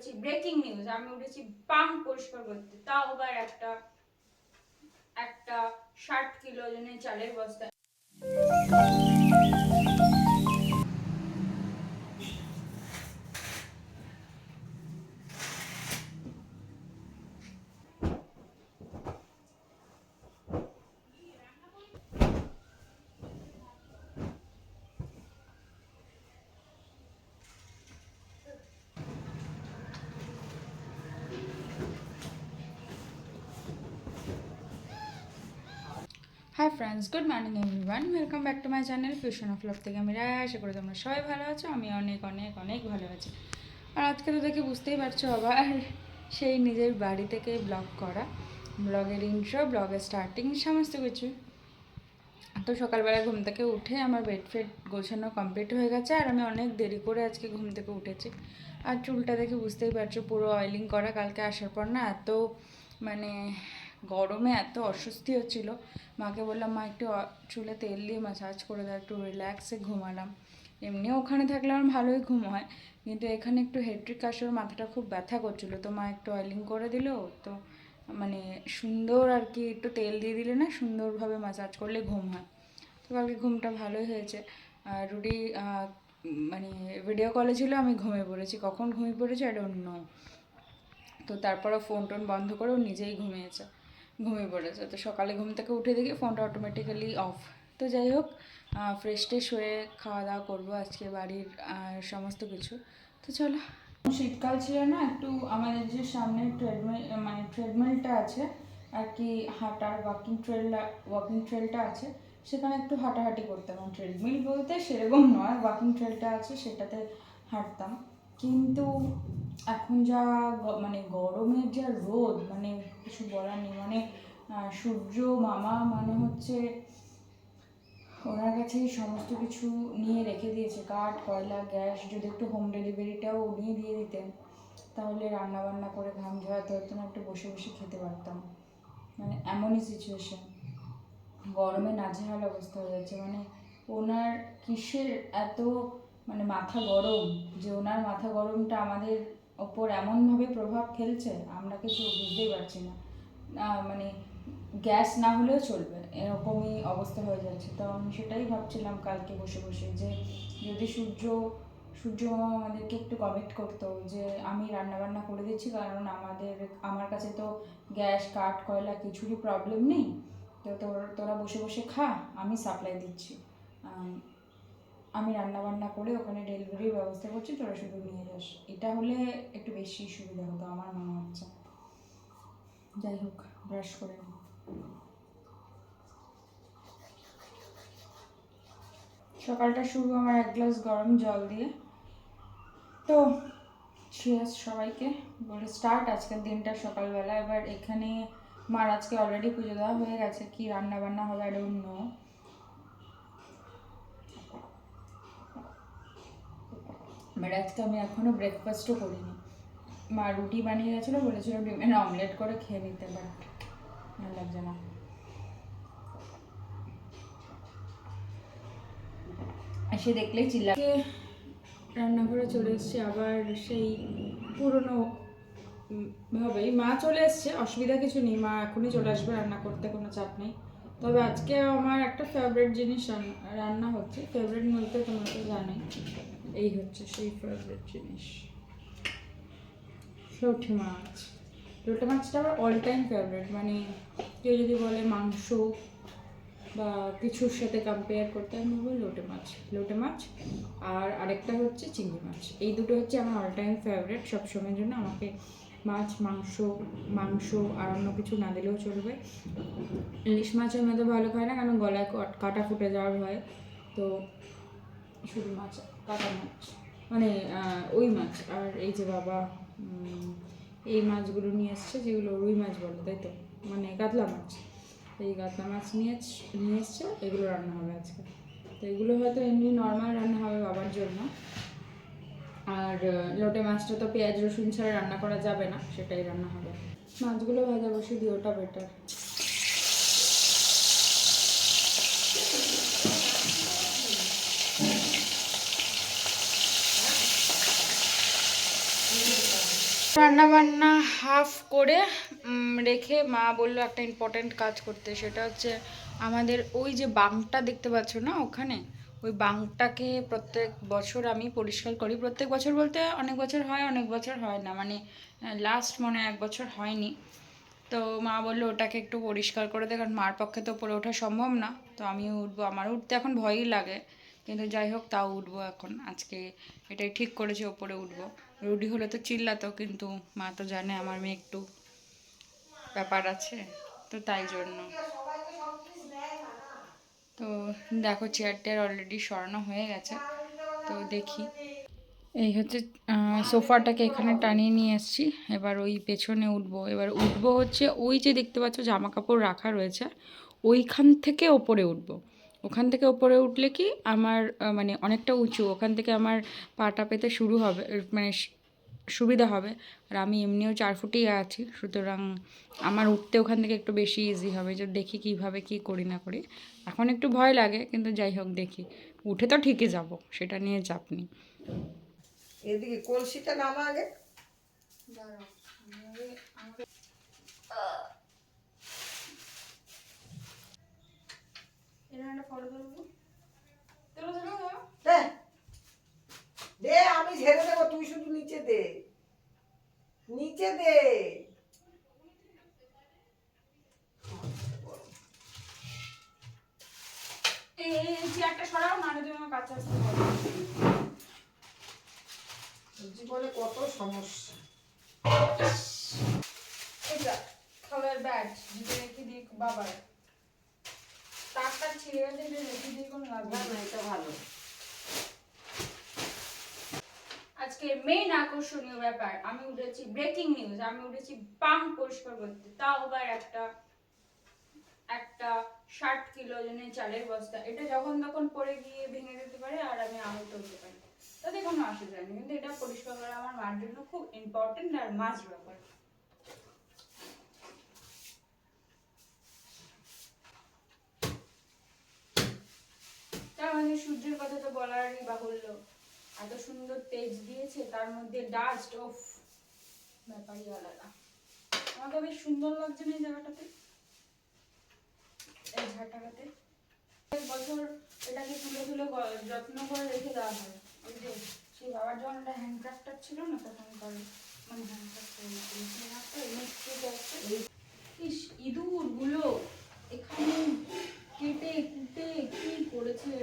উঠেছি breaking news আমি উঠেছি পাম পরিষ্কার করতে। তাও আবার একটা একটা ষাট কিলো ওজনের চালের বস্তা। Hi friends good morning everyone welcome back to my channel fusion of love থেকে আমি রায়। আশা করি তোমরা সবাই ভালো আছো, আমি অনেক অনেক অনেক ভালো আছি। আর আজকে তো দেখে বুঝতেই পারছ আবার সেই নিজের বাড়ি থেকে ব্লগ করা ব্লগের ইন্ট্রো ব্লগের স্টার্টিং সমস্ত কিছু। তো সকালবেলা ঘুম থেকে উঠে আমার বেড ফেড গোছানো কমপ্লিট হয়ে গেছে আর আমি অনেক দেরি করে আজকে ঘুম থেকে উঠেছি। আর চুলটা দেখে বুঝতেই পারছ পুরো অয়েলিং করা, কালকে আসার পর না এত মানে গরমে এত অস্বস্তি হচ্ছিল। মাকে বললাম মা একটু চুলে তেল দিয়ে ম্যাসাজ করে দাও একটু রিল্যাক্সে ঘুমালাম। এমনি ওখানে থাকলে আমার ভালোই ঘুম হয় কিন্তু এখানে একটু হেড্রিক আসর মাথাটা খুব ব্যথা করছিল। তো মা একটু অয়েলিং করে দিল তো মানে সুন্দর আর কি একটু তেল দিয়ে দিলে না সুন্দরভাবে ম্যাসাজ করলে ঘুম হয়। তো কালকে ঘুমটা ভালোই হয়েছে। আর আহ, মানে ভিডিও কলে ছিল আমি ঘুমিয়ে পড়েছি। কখন ঘুমিয়ে পড়েছি? ডোন্ট নো তো তারপরে ফোন টোন বন্ধ করে ও নিজেই ঘুমিয়েছে। ঘুমিয়ে পড়েছে। তো সকালে ঘুম থেকে উঠে দেখি ফোনটা অটোমেটিক্যালি অফ তো যাই হোক ফ্রেশ ট্রেশ হয়ে খাওয়া দাওয়া করব আজকে বাড়ির সমস্ত কিছু। তো চলো। শীতকাল ছিল না, একটু আমাদের যে সামনে ট্রেডমিল মানে ট্রেডমিলটা আছে, আর কি হাঁটার ওয়াকিং ট্রেল ওয়াকিং ট্রেলটা আছে, সেখানে একটু হাঁটাহাঁটি করতাম। ট্রেডমিল বলতে সেরকম নয় ওয়াকিং ট্রেলটা আছে, সেটাতে হাঁটতাম। কিন্তু এখন যা মানে গরমের যা রোদ মানে কিছু বলার নেই। মানে সূর্য, মামা মানে হচ্ছে ওনার কাছেই সমস্ত কিছু নিয়ে রেখে দিয়েছে। কাঠ, কয়লা, গ্যাস, যদি একটু হোম ডেলিভারিটাও উনিই দিয়ে দিতেন, তাহলে রান্না বান্না করে ঘাম ঝরাতে হতো না, একটু বসে বসে খেতে পারতাম। মানে এমনই সিচুয়েশন গরমে নাজেহাল অবস্থা হয়ে যাচ্ছে। মানে ওনার কিসের এত মানে মাথা গরম, যে ওনার মাথা গরমটা আমাদের ওপর এমনভাবে প্রভাব ফেলছে, আমরা কিছু বুঝতেই পারছি না। মানে গ্যাস না হলেও চলবে, এরকমই অবস্থা হয়ে যাচ্ছে। তো আমি সেটাই ভাবছিলাম কালকে বসে বসে যে, যদি সূর্য সূর্য আমাদেরকে একটু কমিট করতো যে, আমি রান্না বান্না করে দিচ্ছি কারণ আমাদের, আমার কাছে তো গ্যাস, কাঠ, কয়লা কিছুরই প্রবলেম নেই। তো তোরা বসে বসে খা, আমি সাপ্লাই দিচ্ছি। আম, রান্না বান্না করে ওখানে ডেলিভারির ব্যবস্থা করছি তোরা শুধু নিয়ে যাস। এটা হলে একটু বেশি সুবিধা হতো আমার মনে হচ্ছে। যাই হোক ব্রাশ করে। সকালটা শুরু আমার এক গ্লাস গরম জল দিয়ে। তো চিয়ার্স সবাইকে বলে স্টার্ট আজকের দিনটা সকালবেলা। এবার এখানে মার আজকে অলরেডি পুজো দেওয়া হয়ে গেছে। কি রান্না বান্না হবে আই ডোন্ট নো বাট আজকে আমি এখনও ব্রেকফাস্টও করিনি। মা রুটি বানিয়ে গেছিল, বলেছিল ডিমের অমলেট করে খেয়ে নিতে বাট ভালো লাগছে না। এসে দেখলেই চিল্লা রান্নাঘরে চলে এসছে, আবার সেই পুরনো ভাবেই মা চলে এসছে, অসুবিধা কিছু নেই, মা এখনই চলে আসবে, রান্না করতে কোনো চাপ নেই। তবে আজকে আমার একটা ফেভারিট জিনিস রান্না হচ্ছে ফেভারিট বলতে তোমরা তো জানোই। এই হচ্ছে সেই ফেভারিট জিনিস। লোটে মাছ। লোটে মাছটা আমার অল টাইম ফেভারিট মানে কেউ যদি বলে মাংস বা কিছুর সাথে কম্পেয়ার করতে, আমি বলব লোটে মাছ। লোটে মাছ আর আরেকটা হচ্ছে চিংড়ি মাছ। এই দুটো হচ্ছে আমার অল টাইম ফেভারিট সবসময়ের জন্য আমাকে মাছ, মাংস মাংস আর অন্য কিছু না দিলেও চলবে। ইলিশ মাছ আমি তো ভালো খায় না, কারণ গলায় কাটা ফুটে যাওয়ার হয় তো শুধু মাছ কাটা মাছ মানে ওই মাছ আর এই যে বাবা এই মাছগুলো নিয়ে এসছে যেগুলো রুই মাছ বলে, তাই তো? মানে কাতলা মাছ এই কাতলা মাছ নিয়ে নিয়ে এসছে, এগুলো রান্না হবে আজকে। তো এগুলো হয়তো এমনি নর্মাল রান্না হবে বাবার জন্য। আর লোটে মাছটা তো পেঁয়াজ, রসুন ছাড়া রান্না করা যাবে না, সেটাই রান্না হবে। মাছগুলো ভাজা বসে দিয়ে ওটা বেটার রান্না বান্না হাফ করে রেখে মা বলল একটা ইম্পর্টেন্ট কাজ করতে, সেটা হচ্ছে আমাদের ওই যে বাংটা দেখতে পাচ্ছ না ওখানে? ওই বাংটাকে প্রত্যেক বছর আমি পরিষ্কার করি। প্রত্যেক বছর বলতে অনেক বছর হয়, অনেক বছর হয় না। মানে লাস্ট মনে এক বছর হয়নি। তো মা বলল ওটাকে একটু পরিষ্কার করে দে, কারণ মার পক্ষে তো উপরে ওঠা সম্ভব না। তো আমিও উঠবো, আমার উঠতে এখন ভয়ই লাগে। কিন্তু যাই হোক, তাও উঠবো এখন। আজকে এটাই ঠিক করেছি, ওপরে উঠবো। রুডি হলে তো চিল্লাতো কিন্তু মা তো জানে, আমার মেয়ে একটু ব্যাপার আছে, তো তাই জন্য। তো দেখো চেয়ার টেয়ার অলরেডি সরানো হয়ে গেছে, তো দেখি। এই হচ্ছে সোফাটাকে এখানে টানিয়ে নিয়ে এসেছি, এবার ওই পেছনে উঠবো। এবার উঠবো হচ্ছে ওই যে দেখতে পাচ্ছ, জামা কাপড় রাখা রয়েছে, ওইখান থেকে ওপরে উঠবো। ওখান থেকে ওপরে উঠলে কি আমার মানে অনেকটা উঁচু ওখান থেকে আমার পাটা পেতে শুরু হবে মানে সুবিধা হবে। আর আমি এমনিও চার ফুটেই আছি সুতরাং আমার উঠতে ওখান থেকে একটু বেশি ইজি হবে যে দেখি কীভাবে কি করি না করি। এখন একটু ভয় লাগে কিন্তু যাই হোক দেখি। উঠে তো ঠিকই যাব সেটা নিয়ে চাপ নেই। এদিকে কলসিটা নামা আগে। দে দে। আমি ঝেড়ে দেবো তুই শুধু নিচে দে। নিচে দে। চেয়ারটা সরাও না আমার কাছে আসতে জীবনে কত সমস্যা। এটা খাবার ব্যাগ যেটা রেখে দিয়ে বাবার। তারটা ছিঁড়ে গেছে এটা রেখে দিয়ে কোনো লাভ না এটা ভালো। আজকে মেইন আকর্ষণীয় ব্যাপার আমি উঠেছি ব্রেকিং নিউজ আমি উঠেছি পাম্প পরিষ্কার করতে। তাও আবার একটা একটা ষাট কিলো ওজনের চালের বস্তা। এটা যখন তখন পড়ে গিয়ে ভেঙে যেতে পারে আর আমি আহত হতে পারি। তাতে কোনো অসুবিধা নেই কিন্তু এটা পরিষ্কার করা আমার মার জন্য খুব ইম্পর্টেন্ট আর মাস্ট ব্যাপার। তার মানে সূর্যের কথা তো বলারই বাহুল্য। এত সুন্দর তেজ দিয়েছে, তার মধ্যে ডাস্ট অফ ব্যাপারই আলাদা। আমাকে বেশ সুন্দর লাগছে না এই জায়গাটাতে? এই এক বছর এটাকে তুলে তুলে যত্ন করে রেখে দেওয়া হয়। ওই যে সেই বাবার যখন একটা হ্যান্ডক্রাফটার ছিল না তখন করে মানে হ্যান্ডক্রাফটার ইস ইঁদুরগুলো এখানে কেটে কুটে কি করেছে?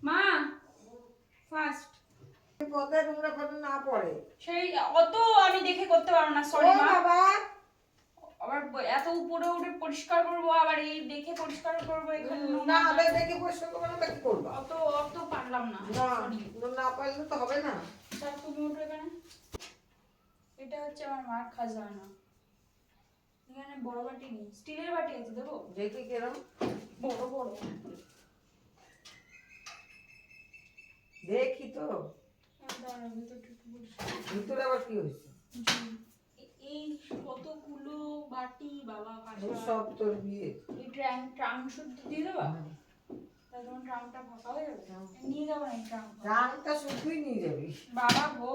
মা ফার্স্ট পদ্মায় নোংরা ফটো না পড়ে। সেই অত আমি দেখে করতে পারব না সরি মা। বাবা। আবার এত উপরে উঠে পরিষ্কার করব আবার এই দেখে পরিষ্কার করব এখানে না আবার দেখে পরিষ্কার করব না কি করব? অত অত পারলাম না না না পারলে তো হবে না। তুমি উঠো এখানে। এটা হচ্ছে আমার মার খাজানা। এখানে বড় বাটি নেই স্টিলের বাটি আছে দেবো? দেখি কেরম। বড় বড়। দেখি তো। হ্যাঁ। ভিতরে আবার কি হয়েছে? এই কতগুলো বাটি বাবা সব তোর বিয়ে। এই ট্রাম ট্রাং শুদ্ধ দিয়ে দেবা? তাহলে তোমার ফাঁকা হয়ে যাবে। নিয়ে যাব না এই ট্রাং। রানটা শুধুই নিয়ে যাবি। বাবা গো।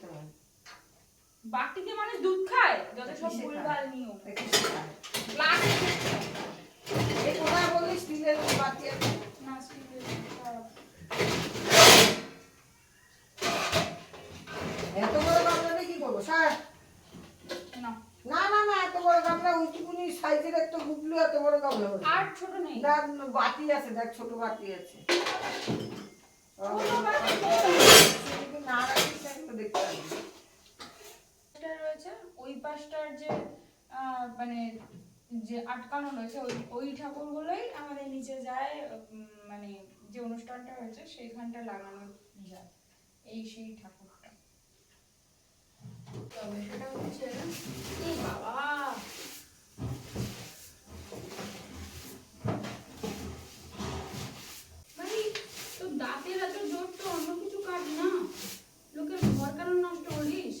বাটিতে মানুষ দুধ খায়? যত সব ভুলভাল? নিয়ম। এই স্টিলের বাটি না স্টিলের এত বড় গামলাটা কি করব? স্যার না। না না না এত বড় গামলা উঁচুকুনি সাইজের একটা গুবলু এত বড় গামলা। আর ছোট নেই। দেখ বাটি আছে দেখ ছোট বাটি আছে। না রাখিস দেখতে পাবি এটা রয়েছে, ওই পাশটার যে মানে যে আটকানো রয়েছে, ওই ওই ঠাকুরগুলোই আমাদের নিচে যায় মানে যে অনুষ্ঠানটা হয়েছে, সেইখানটা লাগানো যায়, এই সেই ঠাকুরটা। তবে সেটা হচ্ছে বাবা ভাই তোর দাঁতের এত জোর তো অন্য কিছু কাজ না লোকের ঘর কেন নষ্ট করিস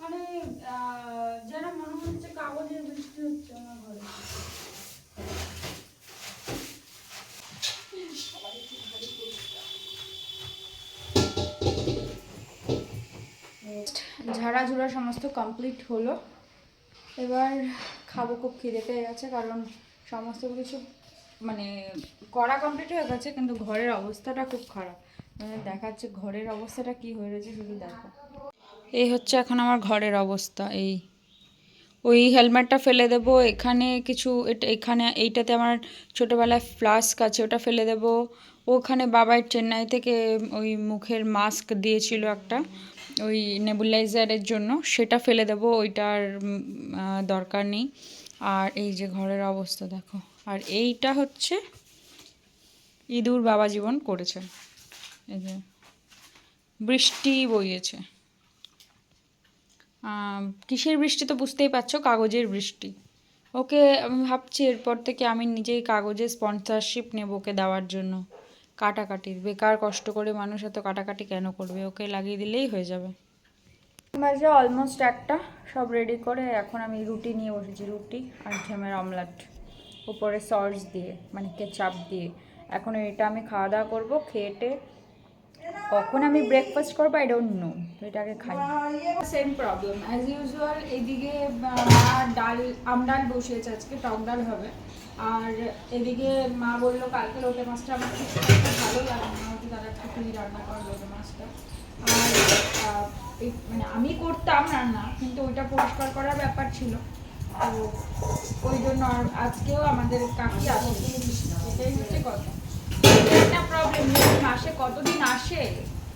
মানে আহ, যেন মনে হচ্ছে কাগজের বৃষ্টি হচ্ছে আমার ঘরে ঝাড়াঝুড়া সমস্ত কমপ্লিট হলো। এবার খাব খুব খিদে পেয়ে গেছে, কারণ সমস্ত কিছু মানে করা কমপ্লিট হয়ে গেছে, কিন্তু ঘরের অবস্থাটা খুব খারাপ। মানে দেখাচ্ছে ঘরের অবস্থাটা কি হয়ে রয়েছে শুধু দেখো। এই হচ্ছে এখন আমার ঘরের অবস্থা, এই। ওই হেলমেটটা ফেলে দেবো, এখানে কিছু এখানে এইটাতে আমার ছোটোবেলায় ফ্লাস্ক আছে, ওটা ফেলে দেবো। ওখানে বাবাই চেন্নাই থেকে ওই মুখের মাস্ক দিয়েছিল একটা। ওই নেবুলাইজারের জন্য, সেটা ফেলে দেবো, ওইটার দরকার নেই। আর এই যে ঘরের অবস্থা, দেখো। আর এইটা হচ্ছে ইঁদুর বাবা জীবন করেছে। এই যে বৃষ্টি বইয়েছে। কিসের বৃষ্টি তো বুঝতেই পারছ? কাগজের বৃষ্টি। ওকে আমি ভাবছি এরপর থেকে আমি নিজেই কাগজে স্পন্সরশিপ নেব ওকে দেওয়ার জন্য। কাটাকাটির। বেকার কষ্ট করে মানুষ এত কাটাকাটি কেন করবে? ওকে লাগিয়ে দিলেই হয়ে যাবে। বাজে অলমোস্ট একটা। সব রেডি করে এখন আমি রুটি নিয়ে বসেছি রুটি আর ঝেমের অমলেট উপরে সস দিয়ে মানে কেচাপ দিয়ে। এখন এটা আমি খাওয়া দাওয়া করব খেটে কখন আমি ব্রেকফাস্ট করব আই ডোন্ট নো তো এটাকে খাই। সেম প্রবলেম অ্যাজ ইউজুয়াল এদিকে ডাল আম ডাল বসিয়েছে আজকে টক ডাল হবে। আর এদিকে মা বলল কালকে লোটে মাছটা আমার খুব ভালো লাগে না, হয়তো তারা একটু তুই রান্না করে লোটে মাছটা। আর মানে আমি করতাম রান্না, কিন্তু ওইটা পরিষ্কার করার ব্যাপার ছিল। তো ওই জন্য আজকেও আমাদের কাকি আসে এটাই হচ্ছে কথা। একটা প্রবলেম মাসে কতদিন আসে,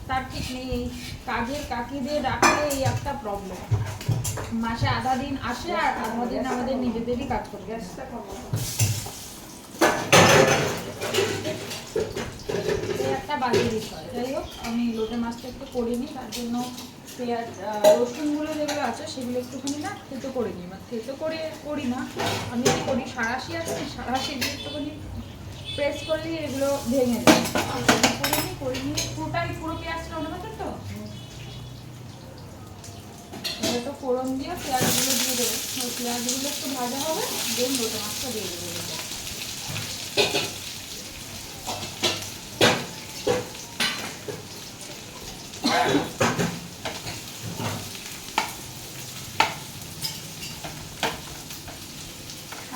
তার ঠিক নেই। এই কাজের কাকিদের রাখলে এই একটা প্রবলেম মাসে আধা দিন আসে আর আধা দিন আমাদের নিজেদেরই কাজ করতে আসতে একটা বাজে বিষয় যাই হোক, আমি লোটে মাছটা একটু করিনি তার জন্য পেঁয়াজ রসুনগুলো যেগুলো আছে, সেগুলো একটুখানি না থেতো করে নিই। বা থেতো করে করি না, আমি কি করি, সারাশি আছে, সারাশি দিয়ে একটুখানি প্রেস করলে এগুলো ভেঙে যায় সেটা করিনি করিনি পুরোটাই, পুরো পেঁয়াজটা মাত্র তো? এবার তো ফোড়ন দিয়ে পেঁয়াজগুলো দিয়ে দেবো। পেঁয়াজগুলো একটু ভাজা হবে, দেন লোটে মাছটা দিয়ে দেবো।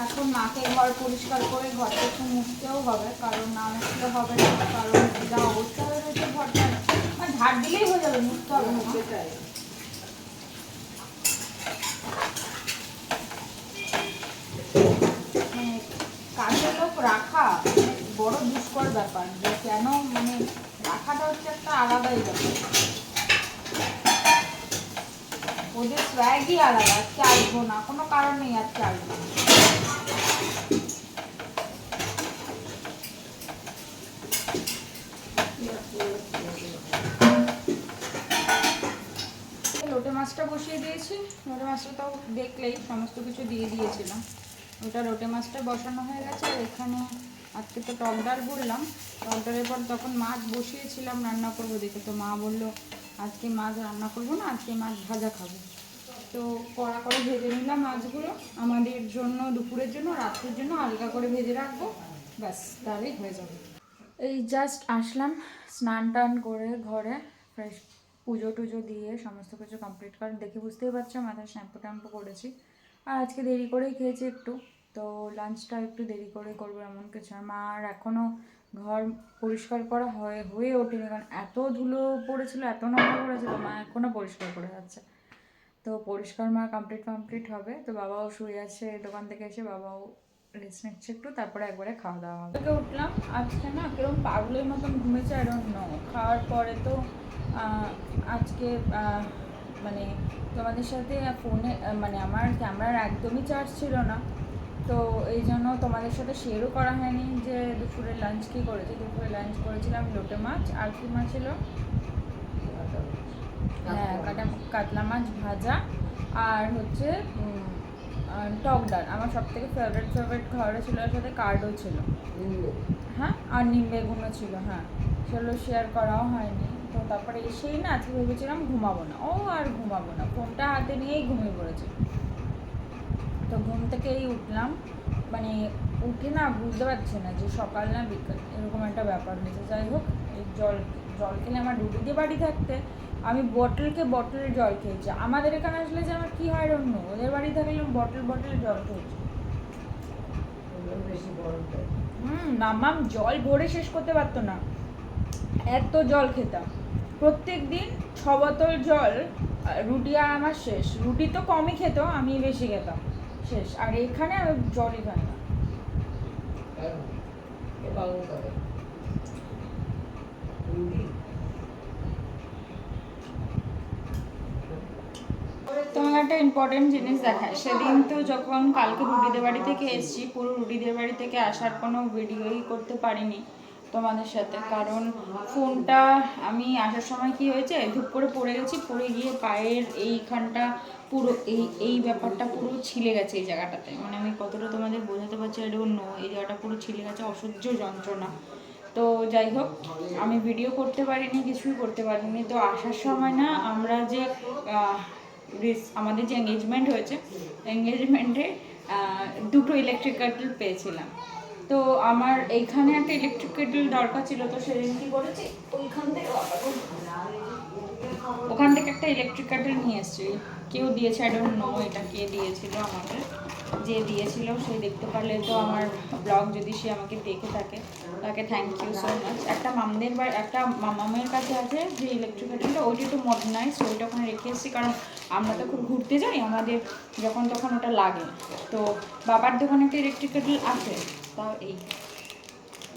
এখন মাকে ঘর পরিষ্কার করে ঘরটা একটু মুছতেও হবে কারণ না মুছলে হবে না কারণ যা অবস্থা হয়ে রয়েছে ঘরটা মানে ঝাড় দিলেই হয়ে যাবে মুছতে হবে সেটাই। মানে কাজের লোক রাখা বড় দুষ্কর ব্যাপার যে কেন মানে রাখাটা হচ্ছে একটা আলাদাই ব্যাপার। ওদের স্ব্যাগই আলাদা আজকে আসব না, কোনো কারণ নেই আজকে আসব না। লোটে মাছটা বসিয়ে দিয়েছি, লোটে মাছটা তো দেখলেই সমস্ত কিছু দিয়ে দিয়েছিলাম। ওটা লোটে মাছটা বসানো হয়ে গেছে, আর এখানে আজকে তো টক ডাল বললাম টক ডালের পর তখন মাছ বসিয়েছিলাম রান্না করব দেখে তো মা বলল, আজকে মাছ রান্না করব না, আজকে মাছ ভাজা খাব। তো কড়া করে ভেজে নিলাম মাছগুলো। আমাদের জন্য, দুপুরের জন্য, রাত্রের জন্য আলগা করে ভেজে রাখব। ব্যাস, তাহলে হয়ে যাবে। এই জাস্ট আসলাম স্নান টান করে ঘরে ফ্রেশ পুজো টুজো দিয়ে সমস্ত কিছু কমপ্লিট করে। দেখে বুঝতেই পারছ মাথায় শ্যাম্পু ট্যাম্পু করেছি আর আজকে দেরি করেই খেয়েছি একটু, তো লাঞ্চটা একটু দেরি করে করব এমন কিছু আর মা আর এখনও ঘর পরিষ্কার করা হয়ে হয়ে ওঠেনি। কারণ এত ধুলো পড়েছিল, এত নোংরা পড়েছিল, মা এখনও পরিষ্কার করে যাচ্ছে তো পরিষ্কার মা কমপ্লিট কমপ্লিট হবে। তো বাবাও শুয়ে আছে দোকান থেকে এসে বাবাও রেস্ট নিচ্ছে একটু, তারপরে একবারে খাওয়া দাওয়া হবে। উঠলাম, আজকে না কীরকম পাগলের মতন ঘুমেছে ডোন্ট নো খাওয়ার পরে তো আজকে মানে তোমাদের সাথে ফোনে মানে আমার ক্যামেরার একদমই চার্জ ছিল না। তো এই জন্য তোমাদের সাথে শেয়ারও করা হয়নি যে দুপুরে লাঞ্চ কী করেছি। দুপুরে লাঞ্চ করেছিলাম লোটে মাছ, আর কি মাছ ছিল? হ্যাঁ কাটা কাতলা মাছ ভাজা আর হচ্ছে টক ডাল। আমার সব থেকে ফেভারিট ফেভারিট খাবারও ছিল ওর সাথে কার্ডও ছিল। হ্যাঁ আর নিম বেগুনও ছিল হ্যাঁ। সেগুলো শেয়ার করাও হয়নি। তো তারপরে এসেই না আজকে ভেবেছিলাম ঘুমাবো না। ও আর ঘুমাবো না। ফোনটা হাতে নিয়েই ঘুমিয়ে পড়েছি। তো ঘুম থেকেই উঠলাম। মানে উঠে না বুঝতে পারছি না যে সকাল না বিকাল। এরকম একটা ব্যাপার হয়েছে। যাই হোক এই জল জল খেলে আমার দিয়ে বাড়ি থাকতে আমি বটলকে বটলের জল খেয়েছি। আমাদের এখানে আসলে যে আমার কী হয় অন্য ওদের বাড়ি থাকলে বটল বটল জল খেয়েছি। হুম মাম্মাম জল ভরে শেষ করতে পারতো না। এত জল খেতাম। প্রত্যেক দিন ছ বোতল জল রুটি আর আমার শেষ। রুটি তো কমই খেত আমি বেশি খেতাম। শেষ। আর এখানে আমি জলই খাই না। করে রুটি? তোমাকে একটা ইম্পর্টেন্ট জিনিস দেখায় সেদিন তো যখন কালকে রুডিদের বাড়ি থেকে এসেছি, পুরো রুডিদের বাড়ি থেকে আসার কোনো ভিডিওই করতে পারিনি তোমাদের সাথে। কারণ ফোনটা আমি আসার সময় কি হয়েছে, ধূপ করে পড়ে গেছি, পড়ে গিয়ে পায়ের এইখানটা পুরো, এই এই ব্যাপারটা পুরো ছিলে গেছে এই জায়গাটাতে। মানে আমি কতটা তোমাদের বোঝাতে পারছি ডোন্ট নো এই জায়গাটা পুরো ছিলে গেছে, অসহ্য যন্ত্রণা। তো যাই হোক, আমি ভিডিও করতে পারিনি, কিছুই করতে পারিনি। তো আসার সময় না, আমরা যে আমাদের যে এঙ্গেজমেন্ট হয়েছে এঙ্গেজমেন্টে দুটো ইলেকট্রিক কেটল পেয়েছিলাম। তো আমার এইখানে একটা ইলেকট্রিক কেটল দরকার ছিল, তো সেদিন কি করেছি? ওইখান থেকে ওখান থেকে একটা ইলেকট্রিক কেটল নিয়ে এসেছি। কেউ দিয়েছে আই ডোন্ট নো এটা কে দিয়েছিল আমাকে যে দিয়েছিল সে দেখতে পারলে তো আমার ব্লগ যদি সে আমাকে দেখে থাকে, তাকে থ্যাংক ইউ সো মাচ একটা মামদের বা একটা মামামের কাছে আছে যে ইলেকট্রিক কেটলটা ওইটা একটু মডার্নাইজ ওইটা ওখানে রেখে এসেছি কারণ আমরা তো খুব ঘুরতে যাই আমাদের যখন তখন ওটা লাগে। তো বাবার দোকানে একটা ইলেকট্রিক কেটল আছে তাও এই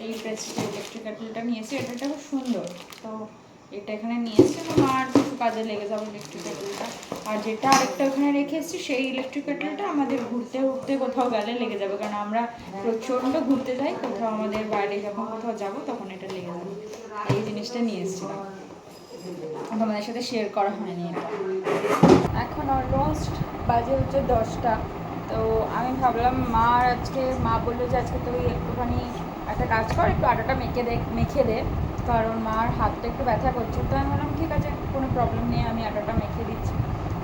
এই ইলেকট্রিক কেটলটা নিয়েছি এটা খুব সুন্দর। তো এটা এখানে নিয়ে এসেছি এবং কাজে লেগে যাবে ইলেকট্রিক কেটলটা আর যেটা আরেকটা ওখানে রেখে এসেছি, সেই ইলেকট্রিক কেটলটা আমাদের ঘুরতে ঘুরতে কোথাও গেলে লেগে যাবে। কারণ আমরা প্রচণ্ড ঘুরতে যাই, কোথাও আমাদের বাইরে যখন কোথাও যাব, তখন এটা লেগে যাবে। এই জিনিসটা নিয়ে এসেছিলাম। তোমাদের সাথে শেয়ার করা হয়নি এখন অলমোস্ট বাজে হচ্ছে দশটা। তো আমি ভাবলাম, মা আজকে, মা বলল যে আজকে তুই একটুখানি একটা কাজ কর, একটু আটাটা মেখে দে মেখে দে। কারণ মার হাতটা একটু ব্যথা করছে। তো আমি বললাম, ঠিক আছে, কোনো প্রবলেম নেই, আমি আটাটা মেখে দিচ্ছি।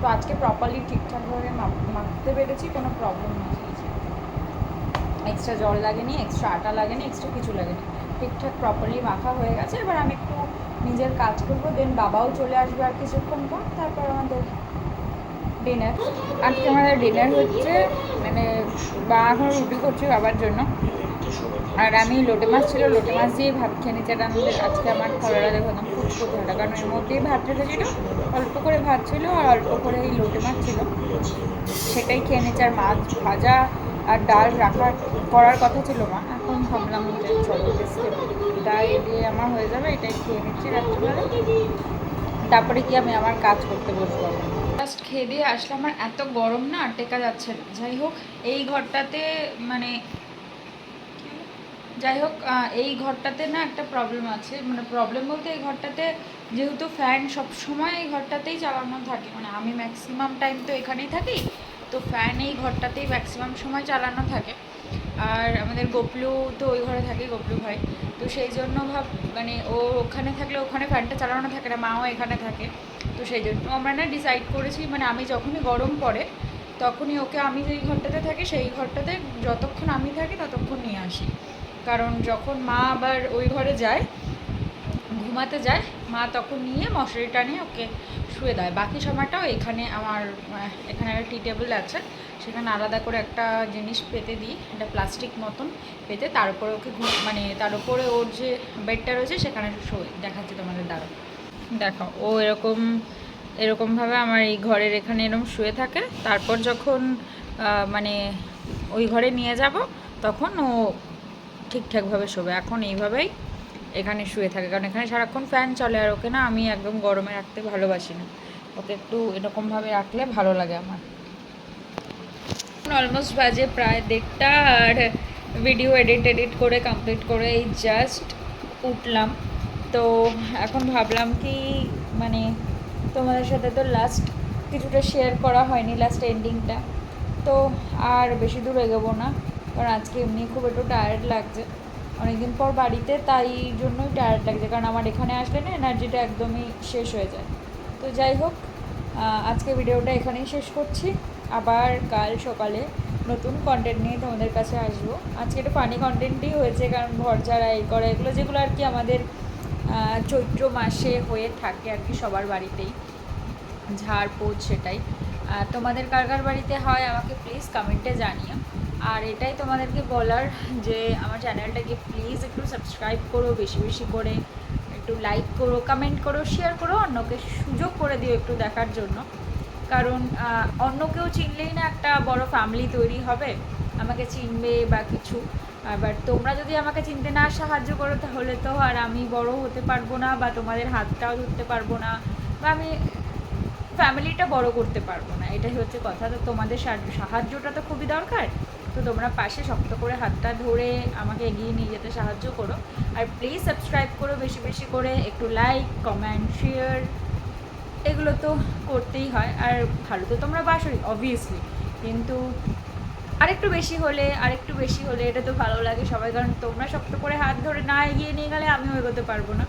তো আজকে প্রপারলি ঠিকঠাকভাবে মাখতে পেরেছি, কোনো প্রবলেম নেই। এক্সট্রা জল লাগেনি এক্সট্রা আটা লাগেনি এক্সট্রা কিছু লাগেনি। ঠিকঠাক প্রপারলি মাখা হয়ে গেছে। এবার আমি একটু নিজের কাজ করব দেন বাবাও চলে আসবে আর কিছুক্ষণ পর। তারপর আমাদের ডিনার আজকে আমাদের ডিনার হচ্ছে মানে বা এখন রুটি করছি বাবার জন্য। আর আমি লোটে মাছ ছিল, লোটে মাছ দিয়ে ভাত খেয়ে নিচ্ছি এটা আমাদের আজকে আমার খাবারটা দেখো একদম ফুটফুটে হলো কারণ এর মধ্যেই ভাত রেখেছিল অল্প করে ভাত ছিল আর অল্প করে এই লোটে মাছ ছিল। সেটাই খেয়ে নিচ্ছি আর মাছ ভাজা আর ডাল রাখার করার কথা ছিল মা এখন ভাবলাম যে চলো ডাল দিয়ে আমার হয়ে যাবে, এটাই খেয়ে নিচ্ছি রাত্রিবেলা। তারপরে কি আমি আমার কাজ করতে বসবো। জাস্ট খেয়ে দিয়ে আসলে আমার এত গরম না, আর টেকা যাচ্ছে না। যাই হোক, এই ঘরটাতে মানে যাই হোক এই ঘরটাতে না একটা প্রবলেম আছে। মানে প্রবলেম বলতে এই ঘরটাতে যেহেতু ফ্যান সব সময় এই ঘরটাতেই চালানো থাকে। মানে আমি ম্যাক্সিমাম টাইম তো এখানেই থাকি, তো ফ্যান এই ঘরটাতেই ম্যাক্সিমাম সময় চালানো থাকে। আর আমাদের গোপলু তো ওই ঘরে থাকে, গোপলু ভাই। তো সেই জন্য ভাব মানে ও ওখানে থাকলে ওখানে ফ্যানটা চালানো থাকে না, মাও এখানে থাকে। তো সেই জন্য আমরা না ডিসাইড করেছি মানে আমি যখনই গরম পড়ে, তখনই ওকে আমি যেই ঘরটাতে থাকি, সেই ঘরটাতে যতক্ষণ আমি থাকি ততক্ষণ নিয়ে আসি। কারণ যখন মা আবার ওই ঘরে যায়, ঘুমাতে যায়, মা তখন নিয়ে মশারি টানিয়ে ওকে শুয়ে দেয়। বাকি সময়টাও এখানে আমার এখানে একটা টি টেবিল আছে। সেখানে আলাদা করে একটা জিনিস পেতে দিই, একটা প্লাস্টিক মতন পেতে। তার উপরে ওকে মানে তার উপরে ওর যে বেডটা রয়েছে, সেখানে শোয়। দেখাচ্ছি তোমাদের দ্বারা দেখো, ও এরকম, এরকমভাবে আমার এই ঘরের এখানে এরকম শুয়ে থাকে। তারপর যখন মানে ওই ঘরে নিয়ে যাব, তখন ও ঠিকঠাকভাবে শোবে। এখন এইভাবেই এখানে শুয়ে থাকে। কারণ এখানে সারাক্ষণ ফ্যান চলে আর ওকে না আমি একদম গরমে রাখতে ভালোবাসি না। ওকে একটু এরকমভাবে রাখলে ভালো লাগে আমার। অলমোস্ট বাজে প্রায় দেড়টা আর ভিডিও এডিট এডিট করে কমপ্লিট করে এই জাস্ট উঠলাম। তো এখন ভাবলাম কি মানে তোমাদের সাথে তো লাস্ট কিছুটা শেয়ার করা হয়নি লাস্ট এন্ডিংটা তো আর বেশি দূর এগোবো না। কারণ আজকে এমনি খুব একটু টায়ার্ড লাগছে। অনেকদিন পর বাড়িতে, তাই জন্যই টায়ার্ড লাগছে। কারণ আমার এখানে আসলে না এনার্জিটা একদমই শেষ হয়ে যায়। তো যাই হোক আজকে ভিডিওটা এখানেই শেষ করছি। আবার কাল সকালে নতুন কন্টেন্ট নিয়ে তোমাদের কাছে আসব। আজকে একটু ফানি কন্টেন্টই হয়েছে, কারণ ঘর ঝাড়া, এই করা, এগুলো যেগুলো আর কি আমাদের চৈত্র মাসে হয়ে থাকে আর কি সবার বাড়িতেই। ঝাড় পোছ সেটাই। তোমাদের কার কার বাড়িতে হয় আমাকে প্লিজ কমেন্টে জানিও। আর এটাই তোমাদেরকে বলার যে আমার চ্যানেলটাকে প্লিজ একটু সাবস্ক্রাইব করো, বেশি বেশি করে একটু লাইক করো কমেন্ট করো শেয়ার করো, অন্যকে সুযোগ করে দিও একটু দেখার জন্য। কারণ অন্য কেউ চিনলেই না একটা বড় ফ্যামিলি তৈরি হবে, আমাকে চিনবে বা কিছু। আবার তোমরা যদি আমাকে চিনতে না সাহায্য করো, তাহলে তো আর আমি বড় হতে পারব না বা তোমাদের হাতটাও ধরতে পারব না বা আমি ফ্যামিলিটা বড় করতে পারব না। এটাই হচ্ছে কথা। তো তোমাদের সাহায্যটা তো খুবই দরকার। তো তোমরা পাশে শক্ত করে হাতটা ধরে আমাকে এগিয়ে নিয়ে যেতে সাহায্য করো। আর প্লিজ সাবস্ক্রাইব করো বেশি বেশি করে, একটু লাইক কমেন্ট শেয়ার এগুলো তো করতেই হয়। আর ভালো তো তোমরা বাসোই অবভিয়াসলি কিন্তু আরেকটু বেশি হলে, আরেকটু বেশি হলে এটা তো ভালো লাগে সবাই, কারণ তোমরা শক্ত করে হাত ধরে না এগিয়ে নিয়ে গেলে আমিও এগোতে পারব না।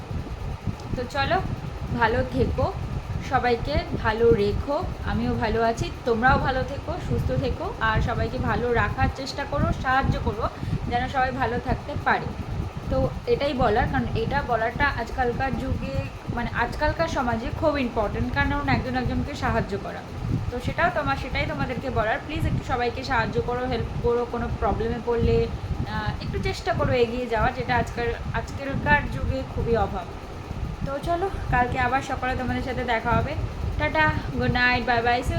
তো চলো, ভালো থেকো। সবাইকে ভালো রেখো, আমিও ভালো আছি, তোমরাও ভালো থেকো, সুস্থ থেকো, আর সবাইকে ভালো রাখার চেষ্টা করো, সাহায্য করো, যেন সবাই ভালো থাকতে পারে। তো এটাই বলার, কারণ এটা বলাটা আজকালকার যুগে মানে আজকালকার সমাজে খুব ইম্পর্টেন্ট কারণ একজন একজনকে সাহায্য করা। তো সেটাও তোমার সেটাই তোমাদেরকে বলার। প্লিজ একটু সবাইকে সাহায্য করো হেল্প করো, কোনো প্রবলেমে পড়লে একটু চেষ্টা করো এগিয়ে যাওয়ার, যেটা আজকাল আজকালকার যুগে খুবই অভাব। তো চলো, কালকে আবার সকালে তোমাদের সাথে দেখা হবে। Tata, good night, bye bye সে